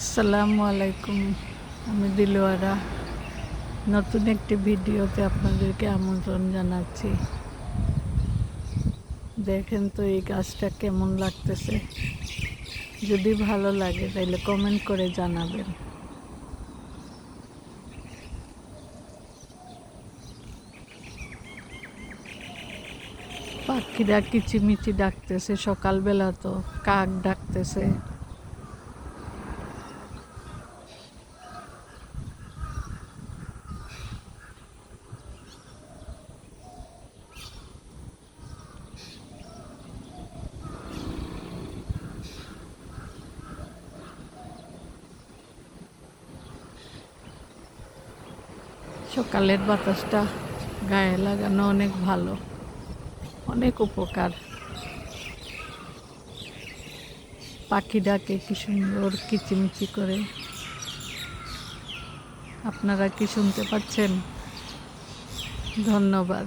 আসসালামু আলাইকুম, আমি দিলওয়ারা। নতুন একটি ভিডিওতে আপনাদেরকে আমন্ত্রণ জানাচ্ছি। দেখেন তো এই গাছটা কেমন লাগতেছে। যদি ভালো লাগে তাহলে কমেন্ট করে জানাবেন। পাখিরা কিচিমিচি ডাকতেছে, সকালবেলা তো কাক ডাকতেছে। সকালের বাতাসটা গায়ে লাগানো অনেক ভালো। অনেক উপকার। পাখি ডাকে কি সুন্দর কিচিমিচি করে। আপনারা কি শুনতে পাচ্ছেন? ধন্যবাদ।